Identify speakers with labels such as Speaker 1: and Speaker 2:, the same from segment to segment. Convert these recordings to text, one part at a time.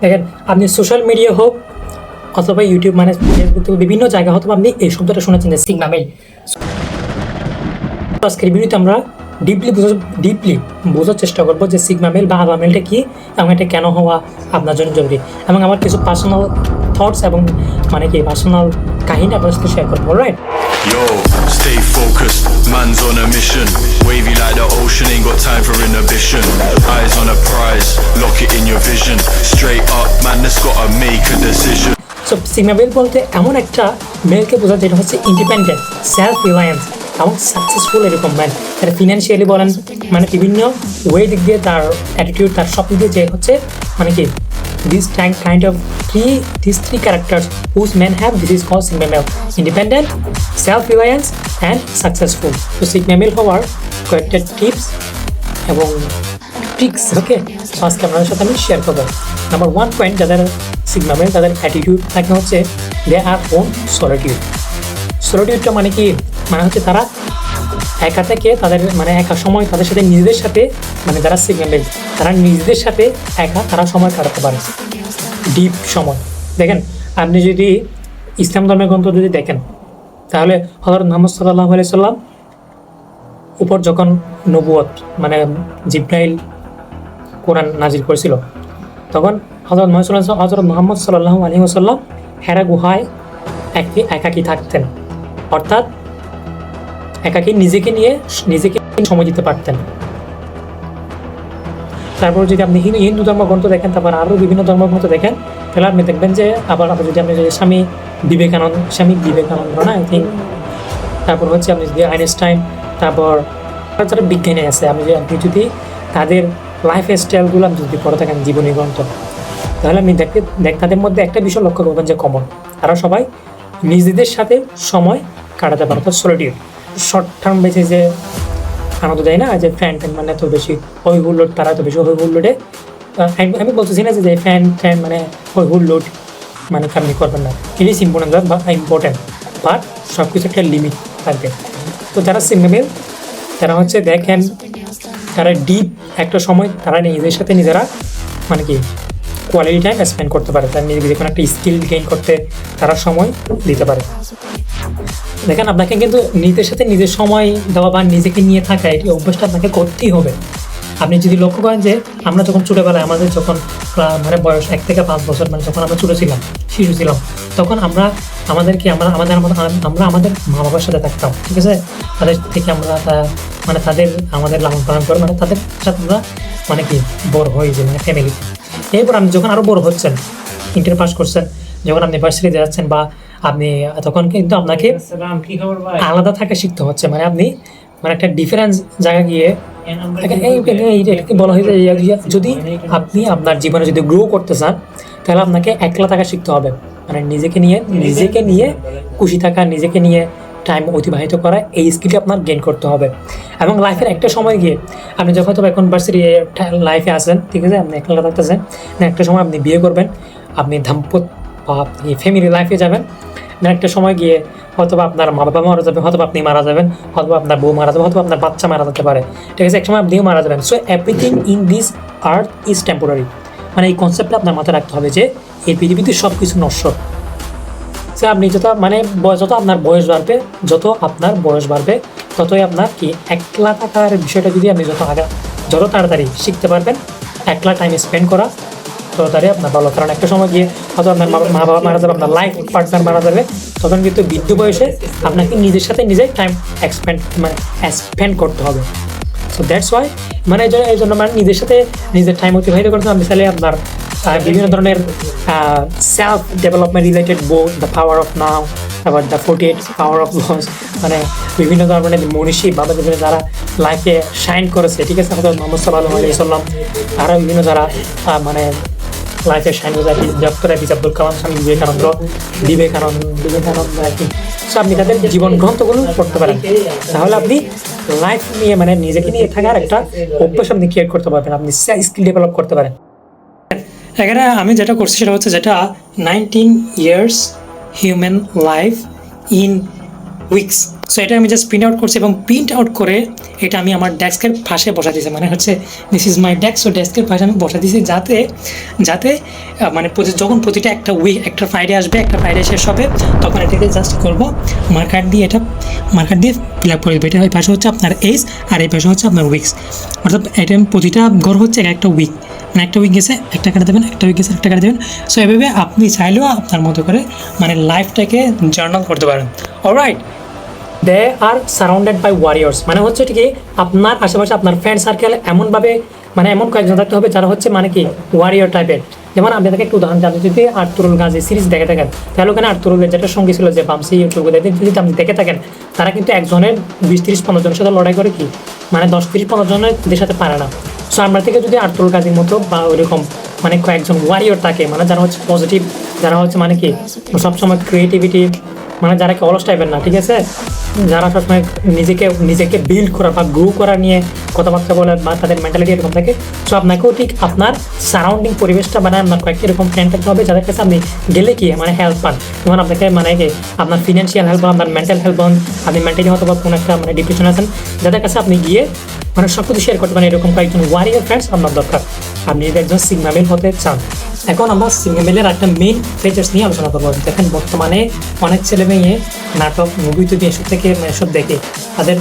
Speaker 1: দেখেন, আপনি social media হোক অথবা ইউটিউব মানে ফেসবুক থেকে বিভিন্ন জায়গা অথবা আপনি এই শব্দটা শুনেছেন যে সিগমা মেল আজকের ভিডিওতে আমরা ডিপলি ডিপলি বোঝার চেষ্টা করব যে সিগমা মেল বা আলফা মেলটা কি এবং এটা কেন হওয়া আপনার জন্য জরুরি। এবং আমার কিছু পার্সোনাল থটস এবং মানে কি পার্সোনাল কাহিনী আপনার সাথে শেয়ার করব
Speaker 2: right stay focused, man's on a mission. Wavy like the ocean, ain't got time for inhibition. Eyes on a prize, lock it in your vision. Straight up, man, that's gotta make a decision.
Speaker 1: So sigma বলতে এমন একটা মেলকে বোঝা যেটা হচ্ছে independent self Reliance এবং successful এরকম man এটা financially বলেন মানে বিভিন্ন ওয়ে দিক দিয়ে তার অ্যাটিটিউড তার সব দিক দিয়ে যে হচ্ছে মানে কি kind of three this three characters whose man have this is call sigma male independent self reliance and successful তো সিগমা মেল হওয়ার কয়েকটা টিপস এবং ট্রিক্স ওকে সো আজকে আপনাদের সাথে আমি শেয়ার করব। নাম্বার ওয়ান পয়েন্ট যাদের সিগমা মেল তাদের অ্যাটিটিউড থাকে হচ্ছে দে আর ওন সলিটিউড সলিটিউডটা মানে কি? মানে হচ্ছে তারা একা থেকে তাদের মানে একা সময় তাদের সাথে নিজেদের সাথে মানে যারা সিগমা মেল তারা নিজেদের সাথে একা তারা সময় কাটাতে পারে। ডিপ সময়। দেখেন, আপনি যদি ইসলাম ধর্মের গ্রন্থ যদি দেখেন, তাহলে হজরত মোহাম্মদ সাল্লাহ আলি সাল্লাম উপর যখন নবুয়ত মানে জিব্রাইল কোরআন নাজির করেছিল, তখন হজরত মহাসুল্লাহ হজরত মোহাম্মদ সাল্লাহ আলী ওসাল্লাম হেরা গুহায় একটি একাকী থাকতেন। অর্থাৎ একাকী নিজেকে নিয়ে নিজেকে সময় দিতে পারতেন। তারপর যদি আপনি হিন্দু ধর্মগ্রন্থ দেখেন, তারপর আরও বিভিন্ন ধর্মগ্রন্থ দেখেন, তাহলে আপনি দেখবেন যে আবার আবার যদি আপনি স্বামী বিবেকানন্দ স্বামী বিবেকানন্দ, না আই থিঙ্ক তারপর হচ্ছে আপনি যদি আইনস্টাইন, তারপর যারা বিজ্ঞানী আছে, আপনি যদি আপনি যদি তাদের লাইফ স্টাইলগুলো আপনি যদি পড়ে থাকেন, জীবনী গ্রন্থ, তাহলে আপনি দেখতে দেখ তাদের মধ্যে একটা বিষয় লক্ষ্য করবেন যে কমন তারা সবাই নিজেদের সাথে সময় কাটাতে পারে, অর্থাৎ সলিটিউড শর্ট টার্ম বেসে যে আনন্দ দেয় না যে ফ্যান ট্যান মানে এত বেশি হই হুল্লোড তারা এত বেশি হই হুল্লোডে আমি বলতেছি না যে ফ্যান ট্যান মানে হই হুল্লোড মানে আপনি করবেন না। ইট ইজ ইম্পর্টেন্ট বা ইম্পর্টেন্ট বাট সব কিছু একটা লিমিট থাকবে তো যারা সিঙ্গেল তারা হচ্ছে দেখেন, তারা ডিপ একটা সময় তারা নিজেদের সাথে নিজেরা মানে কি কোয়ালিটি টাইম স্পেন্ড করতে পারে। তারা নিজেকে যে কোনো একটা স্কিল গেইন করতে তারা সময় দিতে পারে। দেখেন, আপনাকে কিন্তু নিজের সাথে নিজের সময় দেওয়া বা নিজেকে নিয়ে থাকা এটি অভ্যাসটা আপনাকে করতেই হবে। আপনি যদি লক্ষ্য করেন যে, আমরা যখন ছোটোবেলায় আমাদের যখন মানে বয়স এক থেকে পাঁচ বছর মানে যখন আমরা ছোটো ছিলাম, শিশু ছিলাম, তখন আমরা আমাদেরকে, আমরা, আমাদের আমরা আমাদের মা বাবার সাথে থাকতাম, ঠিক আছে? তাদের থেকে আমরা মানে তাদের, আমাদের লালন পালন করে মানে তাদের সাথে আমরা মানে কি, বড় হয়ে যে মানে ফ্যামিলি এরপর আপনি যখন আরও বড় হচ্ছেন ইন্টার পাস করছেন, যখন আপনি ভার্সিটিতে যাচ্ছেন বা আপনি তখন কিন্তু আপনাকে আলাদা থাকা শিখতে হচ্ছে। মানে আপনি মানে একটা ডিফারেন্স জায়গা গিয়ে এটাকে বলা হয়েছে যদি আপনি আপনার জীবনে যদি গ্রো করতে চান তাহলে আপনাকে একলা থাকা শিখতে হবে। মানে নিজেকে নিয়ে নিজেকে নিয়ে খুশি থাকা নিজেকে নিয়ে টাইম অতিবাহিত করা এই স্কিলটি আপনার গেইন করতে হবে। এবং লাইফের একটা সময় গিয়ে আপনি যখন হয়তো এখন ভার্সিটি লাইফে আসেন ঠিক আছে? আপনি একলা থাকতেছেন একটা সময় আপনি বিয়ে করবেন আপনি দাম্পত্য বা আপনি ফ্যামিলি লাইফে যাবেন না একটা সময় গিয়ে হয়তো আপনার মা বাবা মারা যাবে হয়তো আপনি মারা যাবেন হয়তো আপনার বউ মারা যাবে হয়তো আপনার বাচ্চা মারা যেতে পারে। ঠিক আছে এক সময় আপনিও মারা যাবেন। So everything in this earth is temporary মানে এই কনসেপ্টটা আপনার মাথায় রাখতে হবে যে, এই পৃথিবীতে সব কিছু নশ্বর সে আপনি যত মানে যত আপনার বয়স বাড়বে, যত আপনার বয়স বাড়বে, ততই আপনার কি একলা থাকার বিষয়টা যদি আপনি যত আগে, যত তাড়াতাড়ি শিখতে পারবেন, একলা টাইম স্পেন্ড করা তাড়াতাড়ি আপনার ভালো। কারণ একটা সময় গিয়ে হয়তো আপনার মা বাবা মারা যাবে, আপনার লাইফ পার্টনার মারা যাবে, তখন কিন্তু বৃদ্ধ বয়সে আপনাকে নিজের সাথে নিজে টাইম এক্সপেন্ড মানে স্পেন্ড করতে হবে। সো দ্যাটস ওয়াই মানে এই জন্য এই জন্য মানে নিজের সাথে নিজের টাইম অতিবাহিত করতে হবে। মিসালে আপনার বিভিন্ন ধরনের self development related book the power of now আবার the forty eight power of loss মানে বিভিন্ন ধরনের মনীষী বাবা বিভিন্ন যারা লাইফে শাইন করেছে, ঠিক আছে? আমাদের মোহাম্মদ সাল্লাহ আলী সাল্লাম আরও বিভিন্ন যারা মানে লাইফে শাইন করেছে ডক্টর এপিজ আব্দুল কালাম স্বামী বিবেকানন্দ বিবেকানন্দ বিবেকানন্দ, আর কি। সো আপনি তাদের জীবন গ্রন্থগুলো পড়তে পারেন। তাহলে আপনি লাইফ নিয়ে মানে নিজেকে নিয়ে থাকার একটা অভ্যাস আপনি ক্রিয়েট করতে পারবেন। আপনি স্কিল ডেভেলপ করতে পারেন। এখানে আমি যেটা করছি সেটা হচ্ছে যেটা nineteen years human life in weeks so এটা আমি জাস্ট প্রিন্ট আউট করছি এবং প্রিন্ট আউট করে এটা আমি আমার ডেস্কের পাশে বসা দিয়েছি। মানে হচ্ছে this is my desk so ডেস্কের পাশে আমি বসা দিয়েছি যাতে যাতে মানে যখন প্রতিটা একটা উইক একটা ফ্রাইডে আসবে, একটা ফ্রাইডে শেষ হবে, তখন এটাকে জাস্ট করব। মার্কার দিয়ে এটা মার্কার দিয়ে ফিল আপ করে দেবো। এটা এই পাশে হচ্ছে আপনার এইজ আর এই পাশে হচ্ছে আপনার উইকস অর্থাৎ এটা প্রতিটা ঘর হচ্ছে এক একটা উইক মানে একটা উইক গেছে, একটা কাটা দেবেন, একটা উইক গেছে, একটা কাটে দেবেন। সো এভাবে আপনি চাইলেও আপনার মতো করে মানে লাইফটাকে জার্নাল করতে পারেন। Alright they are surrounded by warriors মানে হচ্ছে কি, আপনার আশেপাশে আপনার ফ্রেন্ড সার্কেল এমনভাবে মানে এমন কয়েকজন থাকতে হবে যারা হচ্ছে মানে কি ওয়ারিয়র টাইপের যেমন আপনাদেরকে একটু উদাহরণ জানি যদি আর্তুরুল গাজী সিরিজ দেখে থাকেন, তাহলে ওখানে আর্তুরুলের যেটা সঙ্গী ছিল যে বামসি ইউটিউব যদি আপনি দেখে থাকেন, তারা কিন্তু একজনের বিশ তিরিশ পনেরো জনের সাথে লড়াই করে কি মানে দশ তিরিশ পনেরো জনের সাথে পারে না। সো আমরা থেকে যদি আর্তুরুল গাজীর মতো বা ওইরকম মানে কয়েকজন ওয়ারিয়র থাকে মানে যারা হচ্ছে পজিটিভ যারা হচ্ছে মানে কি, সবসময় ক্রিয়েটিভিটি মানে যারা কি অলস টাইপের না, ঠিক আছে? যারা সবসময় নিজেকে নিজেকে বিল্ড করা বা গ্রো করা নিয়ে কথাবার্তা বলে বা তাদের মেন্টালিটি এরকম থাকে সো আপনাকেও ঠিক আপনার সারাউন্ডিং পরিবেশটা মানে আপনার কয়েকটি এরকম ফ্রেন্ড থাকতে হবে যাদের কাছে আপনি গেলে কি মানে হেল্প পান যেমন আপনাকে মানে কি, আপনার ফিনান্সিয়াল হেল্প পান আপনার মেন্টাল হেল্প পান আপনি মেন্টালি হয়তো বা কোনো একটা মানে ডিপ্রেশন আছেন, যাদের কাছে আপনি গিয়ে মানে সব কিছু শেয়ার করতে পারেন, এরকম কয়েকজন ওয়ারিয়ার ফ্রেন্ডস আপনার দরকার। আপনি যদি একজন সিগনামেল হতে চান, এখন আমরা সিগনামেলের একটা মেইন ফিচার্স নিয়ে আলোচনা করব। দেখেন বর্তমানে অনেক ছেলে মেয়ে নাটক মুভি যদি এসব থেকে মানে এসব দেখে। তাদের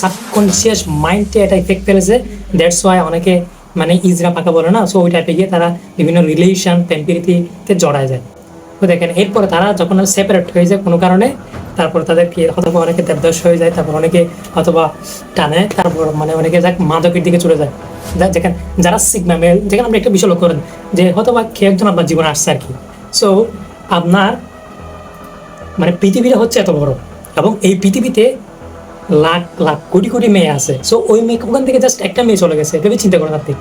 Speaker 1: সাবকনসিয়াস মাইন্ডে এটা ইফেক্ট ফেলেছে। দ্যাটস ওয়াই অনেকে মানে ইজরা পাকা বলে না সো ওই টাইপে গিয়ে তারা বিভিন্ন রিলেশন টেম্পিরিটিতে জড়ায় যায়। তো দেখেন, এরপরে তারা যখন সেপারেট হয়ে যায় কোনো কারণে, তারপর তাদের কি অথবা অনেকে দেবদাস হয়ে যায়, তারপর অনেকে অথবা টানে, তারপর মানে অনেকে যাক মাদকের দিকে চলে যায়। যেখানে যারা সিগমা মেল যেখানে আপনি একটা বিষয় লক্ষ্য করেন, যে হয়তো কেউ একজন আপনার জীবনে আসছে আর কি। সো আপনার মানে পৃথিবীটা হচ্ছে এত বড়। এবং এই পৃথিবীতে লাখ লাখ, কোটি কোটি মেয়ে আছে। সো ওই মেয়ে ওখান থেকে জাস্ট একটা মেয়ে চলে গেছে, ভেবে চিন্তা করেন আপনি।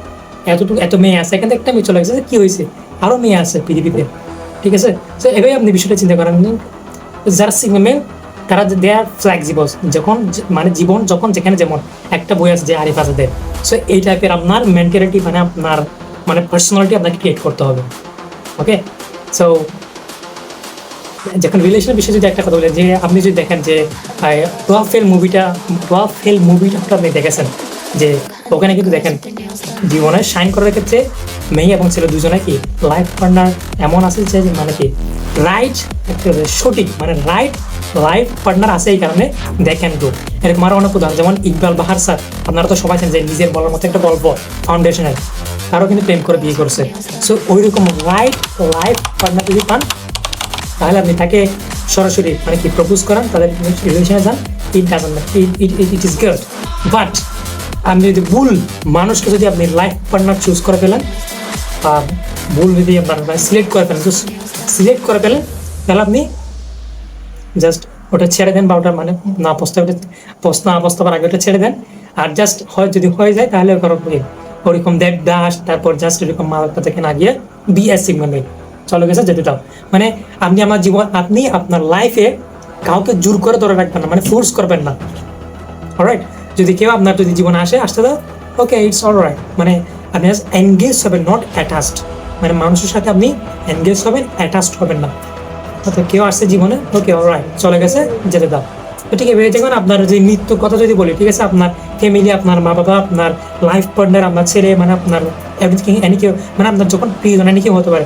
Speaker 1: এতটুকু, এত মেয়ে আছে, এখান থেকে একটা মেয়ে চলে গেছে কি হয়েছে? আরও মেয়ে আছে পৃথিবীতে। ঠিক আছে? সো এভাবে আপনি বিষয়টা চিন্তা করেন যারা মেল তারা দে আর ফ্লেক্সিবল যখন মানে জীবন যখন যেখানে যেমন, একটা বই আছে যে আরিফ আজাদের। সো এই টাইপের আপনার মেন্টালিটি মানে আপনার মানে পার্সোনালিটি আপনাকে ক্রিয়েট করতে হবে। ওকে সো যখন রিলেশনের বিষয়ে যদি একটা কথা বলে, যে আপনি যদি দেখেন যে ফেল মুভিটা ফেল মুভিটা আপনি দেখেছেন? যে ওখানে কিন্তু দেখেন, জীবনে শাইন করার ক্ষেত্রে মেয়ে এবং ছেলে দুজনে কি লাইফ পার্টনার এমন আছে যে মানে কি রাইট সঠিক মানে রাইট লাইফ পার্টনার আছে এই কারণে দেখেন গ্রো এরকম আরও অনেক উদাহরণ, যেমন ইকবাল বাহার স্যার। আপনারা তো সবাই যে নিজের বলার মতো একটা গল্প ফাউন্ডেশনের তারও কিন্তু প্রেম করে বিয়ে করছে। সো ওই রকম রাইট লাইফ পার্টনার যদি পান তাহলে আপনি তাকে সরাসরি মানে কি প্রপোজ করান, তাদের রিলেশনে যান it doesn't it is good but আপনি যদি ভুল মানুষকে যদি আপনি লাইফ পার্টনার চুজ করে ফেলেন, বা ভুল যদি আপনার সিলেক্ট করে ফেলেন সিলেক্ট করে ফেলেন, তাহলে আপনি জাস্ট ওটা ছেড়ে দেন বা ওটা মানে না প্রস্তাব প্রশ্ন না প্রস্তাবের আগে ওটা ছেড়ে দেন। আর জাস্ট হয় যদি হয়ে যায়, তাহলে ওরকম ওরকম দেব দাস তারপর জাস্ট এরকম মালকা থেকে না গিয়ে বিএস সিগমেন্ট চলে গেছে যেটাও মানে আপনি আমার জীবন আপনি আপনার লাইফে কাউকে জোর করে ধরে রাখবেন না মানে ফোর্স করবেন না। অলরাইট যদি কেউ আপনার যদি জীবনে আসে, আসতে দাও। ওকে ইটস অল রাইট মানে আপনি এনগেজ হবেন নট অ্যাটাচড মানে মানুষের সাথে আপনি এনগেজ হবেন অ্যাটাচড হবেন না। তো কেউ আসছে জীবনে? ওকে অলরাইট চলে গেছে, যেতে দাও। তো ঠিক আছে যেমন আপনার যে মৃত্যু কথা যদি বলি, ঠিক আছে? আপনার ফ্যামিলি আপনার মা বাবা আপনার লাইফ পার্টনার আপনার ছেলে মানে আপনার এভরিথিং এনি কেউ মানে আপনার যখন প্রিয়জন এনি কেউ হতে পারে।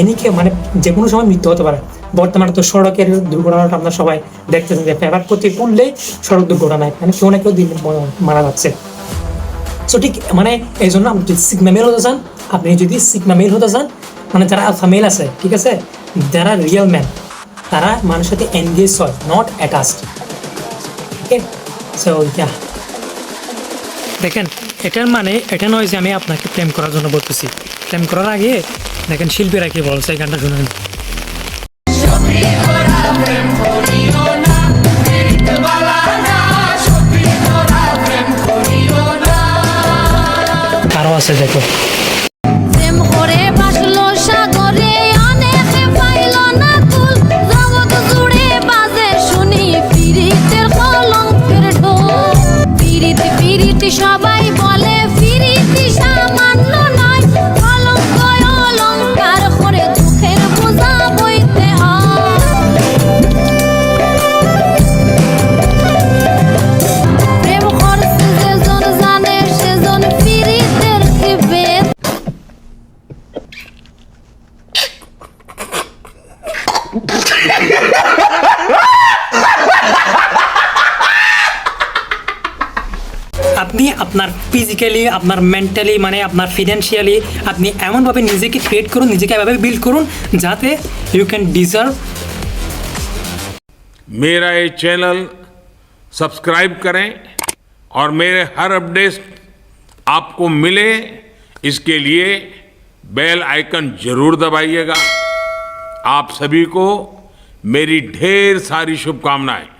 Speaker 1: এনি কেউ মানে যে কোনো সময় মৃত্যু হতে পারে। বর্তমানে তো সড়কের দুর্ঘটনাটা আপনার সবাই দেখতেছেন যে পেপার প্রতি পড়লেই সড়ক দুর্ঘটনায় মানে কেউ না কেউ দিন মারা যাচ্ছে। সো ঠিক মানে এই জন্য আপনি যদি সিগমা মেল হতে চান, আপনি যদি সিগমা মেল হতে চান মানে যারা আলফা মেল আছে, ঠিক আছে? যারা রিয়েল ম্যান, তারা মানুষের সাথে এনগেজ হয় not attached okay so yeah দেখেন, এটার মানে এটা নয় যে আমি আপনাকে প্রেম করার জন্য বলতেছি। প্রেম করার আগে দেখেন শিল্পীরা কি বলছে এই গানটা শুনেন। আছে দেখো। আপনার ফিজিক্যালি আপনার মেন্টালি মানে আপনার ফিনান্সিয়ালি আপনি এমনভাবে নিজেকে ক্রিয়েট করুন নিজেকে এভাবে বিল্ড করুন যাতে ইউ ক্যান ডিজার্ভ
Speaker 3: मेरा ये चैनल सब्सक्राइब करें और मेरे हर अपडेट आपको मिले इसके लिए बेल आइकन जरूर दबाइएगा आप सभी को मेरी ढेर सारी शुभकामनाएं